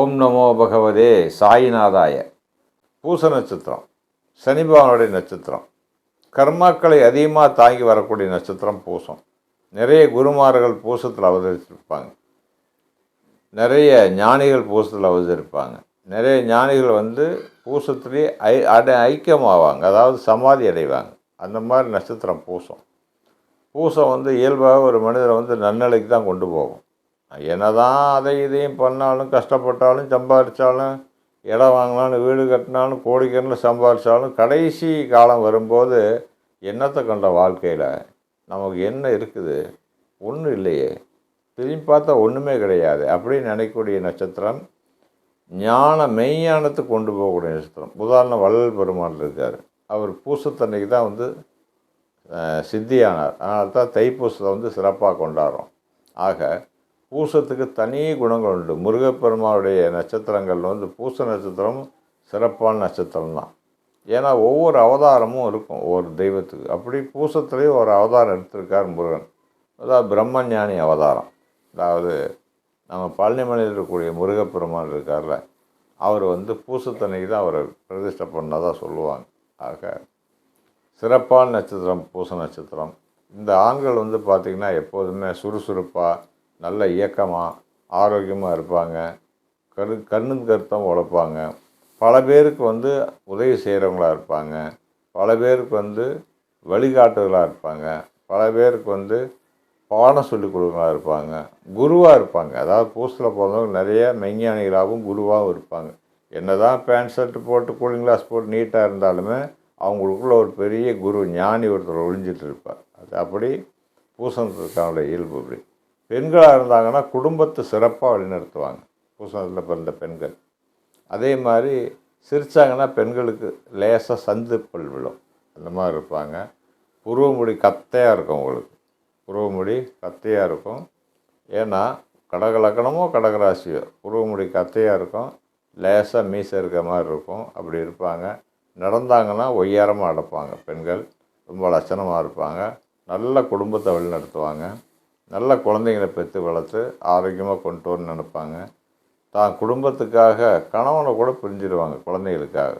ஓம் நமோ பகவதே சாயிநாதாய. பூச நட்சத்திரம் சனிபவனுடைய நட்சத்திரம். கர்மாக்களை அதிகமாக தாங்கி வரக்கூடிய நட்சத்திரம் பூசம். நிறைய குருமார்கள் பூசத்தில் அவதரிச்சிருப்பாங்க. நிறைய ஞானிகள் பூசத்தில் அவதரிப்பாங்க. நிறைய ஞானிகள் வந்து பூசத்துலேயே ஐ அடை ஐக்கியமாவாங்க. அதாவது சமாதி அடைவாங்க. அந்த மாதிரி நட்சத்திரம் பூசம். பூசம் வந்து இயல்பாக ஒரு மனிதரை வந்து நன்னலைக்கு தான் கொண்டு போகும். என்னதான் அதை இதையும் பண்ணாலும் கஷ்டப்பட்டாலும் சம்பாதிச்சாலும் இடம் வாங்கினாலும் வீடு கட்டினாலும் கோடிக்கணக்கில் சம்பாதிச்சாலும் கடைசி காலம் வரும்போது என்னத்தை கண்ட வாழ்க்கையில் நமக்கு என்ன இருக்குது? ஒன்றும் இல்லையே. திரும்பி பார்த்தா ஒன்றுமே கிடையாது. அப்படின்னு நினைக்கக்கூடிய நட்சத்திரம் ஞான மெய்ஞானத்துக்கு கொண்டு போகக்கூடிய நட்சத்திரம். உதாரணம் வள்ளல் பெருமாள் இருக்கார். அவர் பூசத்தன்னைக்கு தான் வந்து சித்தியானார். அதனால தான் தைப்பூசத்தை வந்து சிறப்பாக கொண்டாடுறோம். ஆக பூசத்துக்கு தனி குணங்கள் உண்டு. முருகப்பெருமானுடைய நட்சத்திரங்கள் வந்து பூச நட்சத்திரம் சிறப்பான நட்சத்திரம் தான் ஏன்னா ஒவ்வொரு அவதாரமும் இருக்கும் ஒவ்வொரு தெய்வத்துக்கு. அப்படி பூசத்துலேயும் ஒரு அவதாரம் எடுத்திருக்கார் முருகன். அதாவது பிரம்மஞானி அவதாரம். அதாவது நம்ம பழனிமலையில் இருக்கக்கூடிய முருகப்பெருமான் இருக்கார்ல அவர் வந்து பூசத்தன்னைக்கு தான் அவரை பிரதிஷ்டை பண்ணதாக சொல்லுவாங்க. ஆக சிறப்பான நட்சத்திரம் பூச நட்சத்திரம். இந்த ஆண்கள் வந்து பார்த்திங்கன்னா எப்போதுமே சுறுசுறுப்பாக நல்ல இயக்கமாக ஆரோக்கியமாக இருப்பாங்க. கரு கண்ணு கருத்தம் உழைப்பாங்க. பல பேருக்கு வந்து உதவி செய்கிறவங்களா இருப்பாங்க. பல பேருக்கு வந்து வழிகாட்டுதலாக இருப்பாங்க. பல பேருக்கு வந்து பாடம் சொல்லிக் கொடுக்கறவங்களா இருப்பாங்க. குருவாக இருப்பாங்க. அதாவது பூசில் பிறந்தவங்க நிறைய மெஞ்ஞானிகளாகவும் குருவாகவும் இருப்பாங்க. என்ன தான் பேண்ட் ஷர்ட் போட்டு கூலிங் கிளாஸ் போட்டு நீட்டாக இருந்தாலுமே அவங்களுக்குள்ள ஒரு பெரிய குரு ஞானி ஒருத்தர் ஒழிஞ்சிட்டு இருப்பார். அது அப்படி பூசணத்துக்கான இயல்பு அப்படி. பெண்களாக இருந்தாங்கன்னா குடும்பத்தை சிறப்பாக வழிநடத்துவாங்க. பூசணத்தில் பிறந்த பெண்கள். அதே மாதிரி சிரித்தாங்கன்னா பெண்களுக்கு லேசாக சந்துப்பல் விழும். அந்த மாதிரி இருப்பாங்க. புருவமுடி கத்தையாக இருக்கும் உங்களுக்கு. புருவமுடி கத்தையாக இருக்கும். ஏன்னா கடகலக்கணமோ கடகராசியோ புருவமுடி கத்தையாக இருக்கும். லேசாக மீசை இருக்க மாதிரி இருக்கும். அப்படி இருப்பாங்க. நடந்தாங்கன்னா ஒய்யாரமாக நடப்பாங்க பெண்கள். ரொம்ப லட்சணமாக இருப்பாங்க. நல்ல குடும்பத்தை வழிநடத்துவாங்க. நல்ல குழந்தைங்களை பெற்று வளர்த்து ஆரோக்கியமாக கொண்டு வரணும்னு நினைப்பாங்க. தான் குடும்பத்துக்காக கணவனை கூட பிரிஞ்சிடுவாங்க குழந்தைகளுக்காக.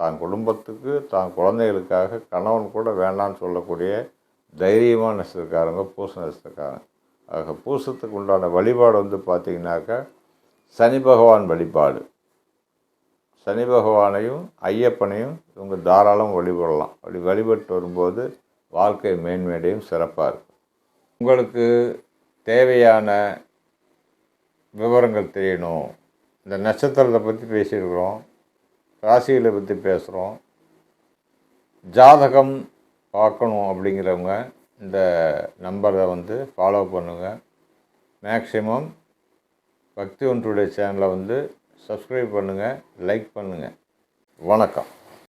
தான் குடும்பத்துக்கு தான் குழந்தைகளுக்காக கணவன் கூட வேண்டாம்னு சொல்லக்கூடிய தைரியமான நட்சத்திரக்காரங்க பூச நட்சத்திரக்காரங்க ஆக பூசத்துக்கு உண்டான வழிபாடு வந்து பார்த்திங்கனாக்கா சனி பகவான் வழிபாடு. சனி பகவானையும் ஐயப்பனையும் இவங்க தாராளம் வழிபடலாம். அப்படி வழிபட்டு வரும்போது வாழ்க்கை மேன்மேடையும் சிறப்பாக இருக்கும். உங்களுக்கு தேவையான விவரங்கள் தெரியணும். இந்த நட்சத்திரத்தை பற்றி பேசியிருக்கிறோம். ராசிகளை பற்றி பேசுகிறோம் ஜாதகம் பார்க்கணும் அப்படிங்கிறவங்க இந்த நம்பரை வந்து ஃபாலோ பண்ணுங்கள் மேக்ஸிமம் பக்தி ஒன்றுடைய சேனலை வந்து சப்ஸ்கிரைப் பண்ணுங்கள் லைக் பண்ணுங்கள் வணக்கம்.